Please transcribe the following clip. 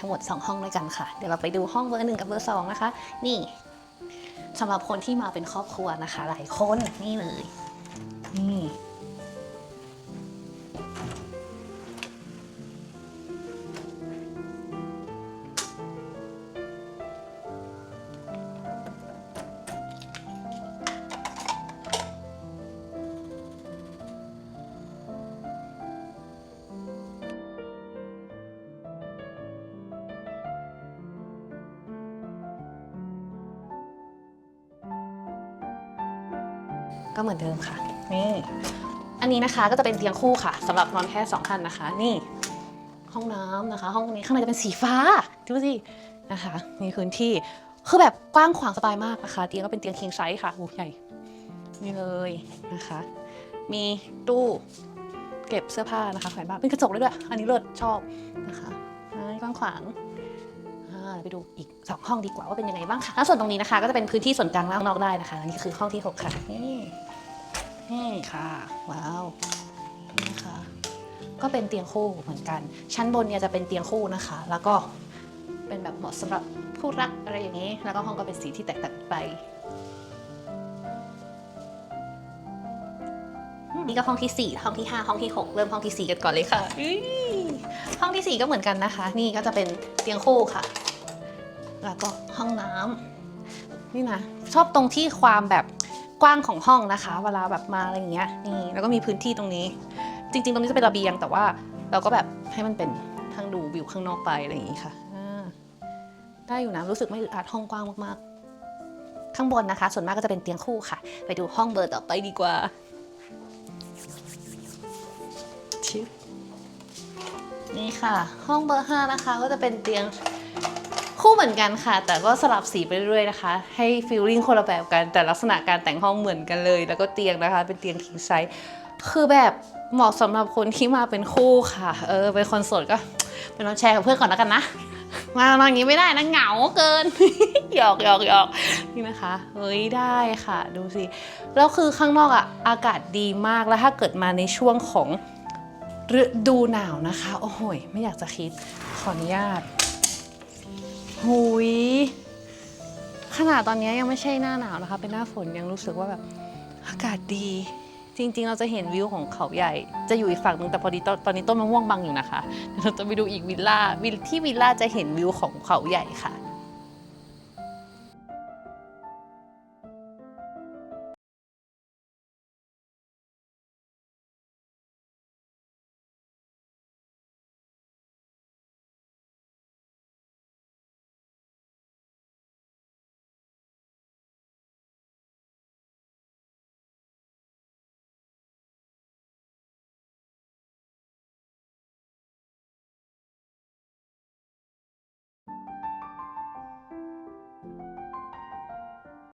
ทั้งหมด 2 ห้องด้วยกันค่ะ เดี๋ยวเราไปดูห้องเบอร์หนึ่งกับเบอร์สองนะคะ นี่สำหรับคนที่มาเป็นครอบครัวนะคะ หลายคนนี่เลยนี่ ก็เหมือนเดิมค่ะ นี่ อันนี้นะคะก็จะเป็นเตียงคู่ค่ะสำหรับนอนแค่สองท่านนะคะ นี่ ห้องน้ำนะคะ ห้องนี้ข้างในจะเป็นสีฟ้าดูสินะคะมีพื้นที่คือแบบกว้างขวางสบายมากนะคะ เตียงก็เป็นเตียง king size ค่ะโอ้ใหญ่นี่เลยนะคะ มีตู้เก็บเสื้อผ้านะคะแขวนบ้านเป็นกระจกเลยด้วย อันนี้เลิศชอบนะคะอ่ากว้างขวางอ่าไปดูอีก2ห้องดีกว่าว่าเป็นยังไงบ้างค่ะแล้วส่วนตรงนี้นะคะ ก็จะเป็นพื้นที่ส่วนกลางและข้างนอกได้นะคะอันนี้คือห้องที่6ค่ะนี่ นี่ค่ะว้าวนี่นะคะ ก็เป็นเตียงคู่เหมือนกัน ชั้นบนเนี่ยจะเป็นเตียงคู่นะคะ แล้วก็เป็นแบบเหมาะสำหรับคู่รักอะไรอย่างนี้ แล้วก็ห้องก็เป็นสีที่แตกต่างไปนี่ก็ห้องที่ 4 ห้องที่ 5 ห้องที่ 6 เริ่มห้องที่ 4 กันก่อนเลยค่ะอื้อห้องที่ 4 ก็เหมือนกันนะคะ นี่ก็จะเป็นเตียงคู่ค่ะ แล้วก็ห้องน้ำนี่นะชอบตรงที่ความแบบ กว้างของห้องนะคะ เวลาแบบมาอะไรอย่างเงี้ยนี่แล้วก็มีพื้นที่ตรงนี้ จริง ๆ ตรงนี้จะเป็นระเบียงแต่ว่าเราก็แบบให้มันเป็นทางดูวิวข้างนอกไปอะไรอย่างงี้ค่ะได้อยู่นะรู้สึกไม่อึดอัดห้องกว้างมากๆ ข้างบนนะคะ ส่วนมากก็จะเป็นเตียงคู่ค่ะ ไปดูห้องเบอร์ต่อไปดีกว่าชิปนี่ค่ะ ห้องเบอร์ห้านะคะก็จะเป็นเตียง คู่เหมือนกันค่ะ แต่ก็สลับสีไปเรื่อยๆนะคะ ให้ฟีลลิ่งคนละแบบกัน แต่ลักษณะการแต่งห้องเหมือนกันเลย แล้วก็เตียงนะคะ เป็นเตียงคิงไซส์คือแบบเหมาะสำหรับคนที่มาเป็นคู่ค่ะ เออ เป็นคนโสดก็ไปนอนแชร์กับเพื่อนก่อนแล้วกันนะ มามาอย่างนี้ไม่ได้นะเหงาเกิน หยอกหยอกหยอกนี่นะคะ เฮ้ยได้ค่ะ ดูสิ แล้วคือข้างนอกอะอากาศดีมาก แล้วถ้าเกิดมาในช่วงของฤดูหนาวนะคะ โอ้โห ไม่อยากจะคิด ขออนุญาต หุยขนาดตอนนี้ยังไม่ใช่หน้าหนาวนะคะ เป็นหน้าฝนยังรู้สึกว่าแบบอากาศดี จริง ๆ เราจะเห็นวิวของเขาใหญ่ จะอยู่อีกฝั่งหนึงแต่พอดีตอนตอนนี้ต้นมะม่วงบังอยู่นะคะเดี๋ยวเราจะไปดูอีกวิลล่าวิลที่วิลล่าจะเห็นวิวของเขาใหญ่ค่ะ